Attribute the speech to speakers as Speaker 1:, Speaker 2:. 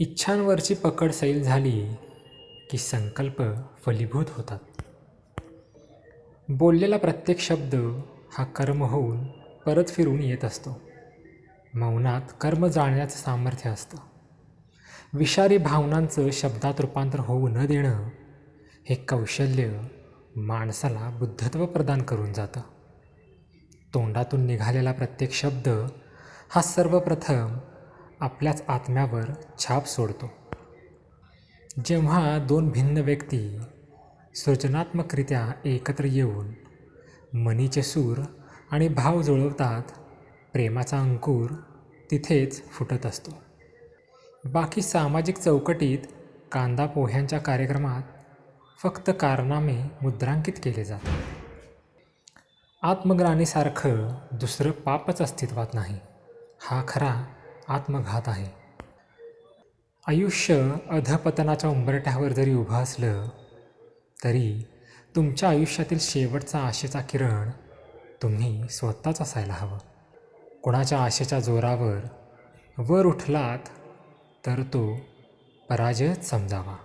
Speaker 1: इच्छांवरची पकड सैल झाली की संकल्प फलीभूत होतात. बोललेला प्रत्येक शब्द हा कर्म होऊन परत फिरून येत असतो. मौनात कर्म जाणण्याचं सामर्थ्य असतं. विषारी भावनांचं शब्दात रूपांतर होऊ न देणं हे कौशल्य माणसाला बुद्धत्व प्रदान करून जातं. तोंडातून निघालेला प्रत्येक शब्द हा सर्वप्रथम आपल्याच आत्म्यावर छाप सोडतो. जेव्हा दोन भिन्न व्यक्ती सृजनात्मकरित्या एकत्र येऊन मनीचे सूर आणि भाव जुळवतात प्रेमाचा अंकुर तिथेच फुटत असतो. बाकी सामाजिक चौकटीत कांदा पोह्यांच्या कार्यक्रमात फक्त कारनामे मुद्रांकित केले जातात. आत्मग्लानीसारखं दुसरं पापच अस्तित्वात नाही. हा खरा आत्मघात आहे. आयुष्य अधपतनाच्या उंबरठ्यावर जरी उभं असलं तरी तुमच्या आयुष्यातील शेवटचा आशेचा किरण तुम्ही स्वतःच असायला हवं. कोणाच्या आशेच्या जोरावर वर उठलात तर तो पराजयच समजावा.